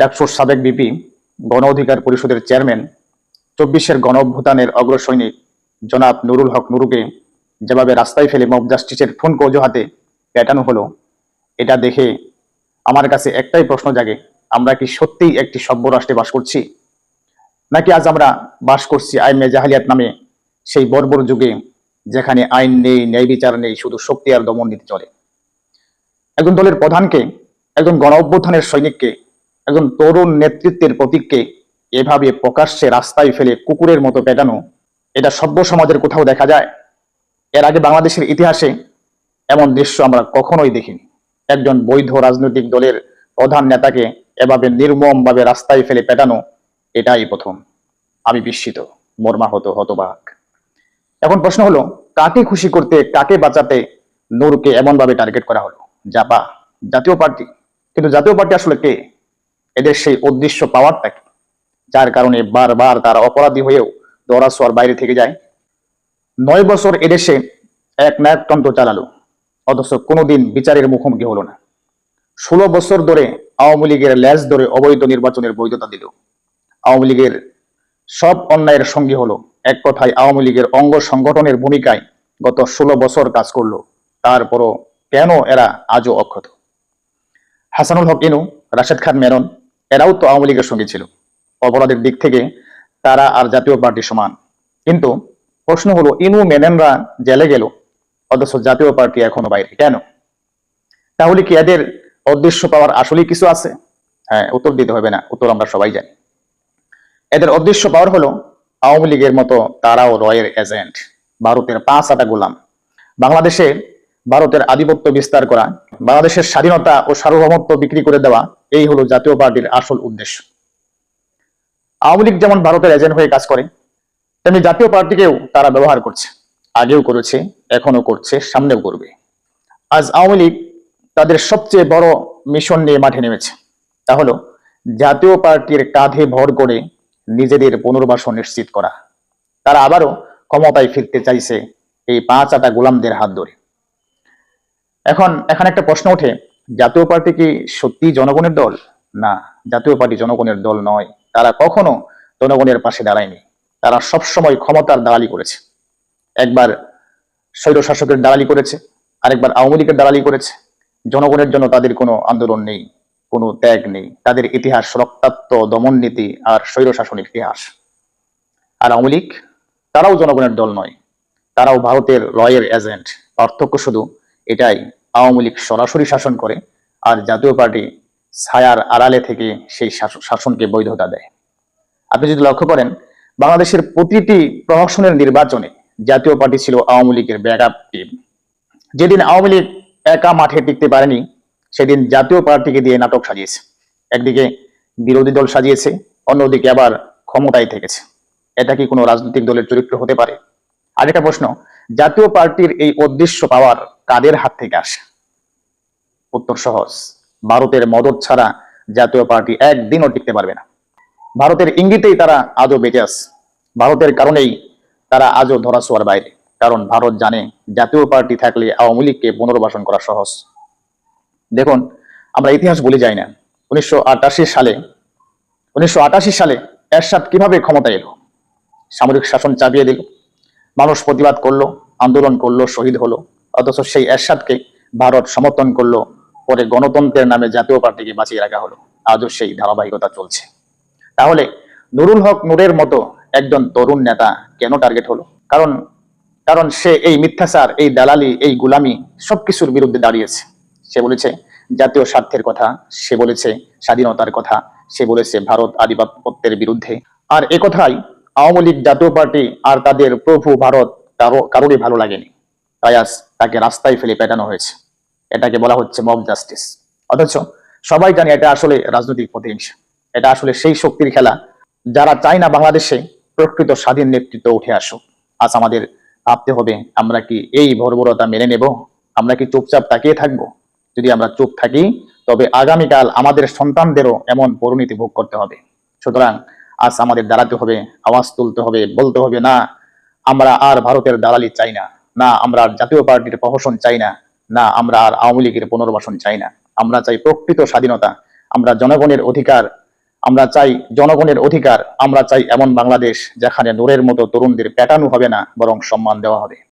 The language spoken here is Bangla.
ডাকসুর সাবেক বিপি, গণ অধিকার পরিষদের চেয়ারম্যান, চব্বিশের গণ অভ্যুত্থানের অগ্রসৈনিক জনাব নুরুল হক নুরুকে যেভাবে রাস্তায় ফেলে মব জাস্টিসের ফোন অজুহাতে পেটানো হলো, এটা দেখে আমার কাছে একটাই প্রশ্ন জাগে, আমরা কি সত্যিই একটি সভ্য রাষ্ট্রে বাস করছি? নাকি আজ আমরা বাস করছি আইন জাহালিয়াত নামে সেই বর্বর যুগে যেখানে আইন নেই, ন্যায় বিচার নেই, শুধু শক্তি আর দমন নীতি চলে? একজন দলের প্রধানকে, একজন গণ অভ্যুত্থানের সৈনিককে একজন তরুণ নেতৃত্বের প্রতীককে এভাবে প্রকাশ্যে রাস্তায় ফেলে কুকুরের মতো পেটানো, এটা সভ্য সমাজের কোথাও দেখা যায়। এর আগে বাংলাদেশের ইতিহাসে এমন দৃশ্য আমরা কখনোই দেখিনি। একজন বৈধ রাজনৈতিক দলের প্রধান নেতাকে এভাবে নির্মমভাবে রাস্তায় ফেলে পেটানো, এটাই প্রথম। আমি বিস্মিত, মর্মাহত, হতবাক। এখন প্রশ্ন হলো, কাকে খুশি করতে, কাকে বাঁচাতে নূরকে এমন ভাবে টার্গেট করা হলো? জাপা, জাতীয় পার্টি। কিন্তু জাতীয় পার্টি আসলে কে? এদের সেই উদ্দেশ্য পাওয়ারটা কি যার কারণে বারবার তারা অপরাধী হয়েও দরাসোয়ার বাইরে থেকে যায়। নয় বছর এদেশে এক নায়কতন্ত্র চালালো, অথচ কোনোদিন বিচারের মুখোমুখি হলো না। ষোলো বছর ধরে আওয়ামী লীগের ল্যাজ ধরে অবৈধ নির্বাচনের বৈধতা দিল। আওয়ামী লীগের সব অন্যায়ের সঙ্গী হলো, এক কথায় আওয়ামী লীগের অঙ্গ সংগঠনের ভূমিকায় গত ষোলো বছর কাজ করল, তারপরও কেন এরা আজও অক্ষত? হাসানুল হক ইনু, রাশেদ খান মেনন এরাও তো আওয়ামী লীগের সঙ্গে ছিল। অপরাধের দিক থেকে তারা আর জাতীয় পার্টি সমান। কিন্তু প্রশ্ন হলো, ইনু মেননরা জেলে গেল, অথচ জাতীয় পার্টি এখনও বাইরে। কেন? তাহলে কি এদের উদ্দেশ্য পাওয়ার আসলেই কিছু আছে? হ্যাঁ উত্তর দিতে হবে না, উত্তর আমরা সবাই জানি। এদের উদ্দেশ্য পাওয়ার হলো আওয়ামী লীগের মতো তারাও রয়ের এজেন্ট, ভারতের পাঁচ আটা গোলাম। বাংলাদেশে ভারতের আধিপত্য বিস্তার করা, বাংলাদেশের স্বাধীনতা ও সার্বভৌমত্ব বিক্রি করে দেওয়া এই হলো জাতীয় পার্টির আসল উদ্দেশ্য। আওয়ামী লীগ যেমন ভারতের এজেন্ট হয়ে কাজ করে, তেমনি জাতীয় পার্টিকেও তারা ব্যবহার করছে। আগেও করেছে এখনও করছে, সামনেও করবে। আজ আওয়ামী লীগ তাদের সবচেয়ে বড় মিশন নিয়ে মাঠে নেমেছে। তা হলো, জাতীয় পার্টির কাঁধে ভর করে নিজেদের পুনর্বাসন নিশ্চিত করা। তারা আবারও ক্ষমতায় ফিরতে চাইছে এই পাঁচ আটা গোলামদের হাত ধরে। এখন, এখানে একটা প্রশ্ন ওঠে জাতীয় পার্টি কি সত্যি জনগণের দল? না, জাতীয় পার্টি জনগণের দল নয়। তারা কখনো জনগণের পাশে দাঁড়ায়নি। তারা সবসময় ক্ষমতার দালালি করেছে। একবার স্বৈর শাসকের দালালি করেছে, আরেকবার আওয়ামী লীগের দালালি করেছে। জনগণের জন্য তাদের কোনো আন্দোলন নেই, কোনো ত্যাগ নেই। তাদের ইতিহাস, রক্তাক্ত দমন নীতি আর স্বৈর শাসনের ইতিহাস। আর আওয়ামী লীগ, তারাও জনগণের দল নয়। তারাও ভারতের লয়ের এজেন্ট। পার্থক্য শুধু এটাই আওয়ামী লীগ সরাসরি শাসন করে আর জাতীয় পার্টি ছায়ার আড়ালে থেকে সেই শাসনকে বৈধতা দেয়। আপনি যদি লক্ষ্য করেন, বাংলাদেশের প্রতিটি প্রশাসনের নির্বাচনে জাতীয় পার্টি ছিল আওয়ামী লীগের ব্যাকআপ টিম যেদিন আওয়ামী লীগ একা মাঠে টিকতে পারেনি, সেদিন জাতীয় পার্টিকে দিয়ে নাটক সাজিয়েছে। একদিকে বিরোধী দল সাজিয়েছে, অন্যদিকে আবার ক্ষমতায় থেকেছে। এটা কি কোনো রাজনৈতিক দলের চরিত্র হতে পারে? আরেকটা প্রশ্ন জাতীয় পার্টির এই উদ্দেশ্য পাওয়ার কাদের হাত থেকে আসে? উত্তর সহজ, ভারতের মদত ছাড়া জাতীয় পার্টি একদিনও টিকতে পারবে না। ভারতের ইঙ্গিতেই তারা আজও বেঁচে আছে। ভারতের কারণেই তারা আজও ধরাছোঁয়ার বাইরে, কারণ ভারত জানে জাতীয় পার্টি থাকলে আওয়ামী লীগকে পুনর্বাসন করা সহজ। দেখুন, আমরা ইতিহাস ভুলে যাই না। উনিশশো আটাশি সালে, উনিশশো আটাশি সালে এরশাদ কীভাবে ক্ষমতা এলো? সামরিক শাসন চাপিয়ে দিল। মানুষ প্রতিবাদ করল, আন্দোলন করল, শহীদ হলো, অথচ সেই এরশাদকে ভারত সমর্থন করল, পরে গণতন্ত্রের নামে জাতীয় পার্টিকে বাঁচিয়ে রাখা হলো। আজও সেই ধারাবাহিকতা চলছে। তাহলে নুরুল হক নূরের মতো একজন তরুণ নেতা কেন টার্গেট হলো? কারণ কারণ সে এই মিথ্যাচার, এই দালালি, এই গুলামি সবকিছুর বিরুদ্ধে দাঁড়িয়েছে। সে বলেছে, জাতীয় স্বার্থের কথা, সে বলেছে স্বাধীনতার কথা, সে বলেছে ভারত আধিপত্যের বিরুদ্ধে। আর এ কথাই আওয়ামী লীগ জাতীয় পার্টি আর তাদের প্রভু ভারত কারও, কারোরই ভালো লাগেনি। তাই আজ তাকে রাস্তায় ফেলে পেটানো হয়েছে। এটাকে বলা হচ্ছে মব জাস্টিস অথচ সবাই জানে এটা আসলে রাজনৈতিক প্রতিহিংসা। এটা আসলে সেই শক্তির খেলা যারা চায় না বাংলাদেশে প্রকৃত স্বাধীন নেতৃত্ব উঠে আসুক। আজ আমাদের ভাবতে হবে, আমরা কি এই বর্বরতা মেনে নেব? আমরা কি চুপচাপ তাকিয়ে থাকব? যদি আমরা চুপ থাকি, তবে আগামীকাল আমাদের সন্তানদেরও এমন পরিণতি ভোগ করতে হবে। সুতরাং আজ আমাদের দাঁড়াতে হবে, আওয়াজ তুলতে হবে, বলতে হবে, না, আমরা আর ভারতের দালালি চাই না। না, আমরা আর জাতীয় পার্টির প্রহসন চাই না। না, আমরা আর আওয়ামী লীগের পুনর্বাসন চাই না। আমরা চাই প্রকৃত স্বাধীনতা। আমরা জনগণের অধিকার। আমরা চাই জনগণের অধিকার। আমরা চাই এমন বাংলাদেশ যেখানে নূরের মতো তরুণদের প্যাটানো হবে না, বরং সম্মান দেওয়া হবে।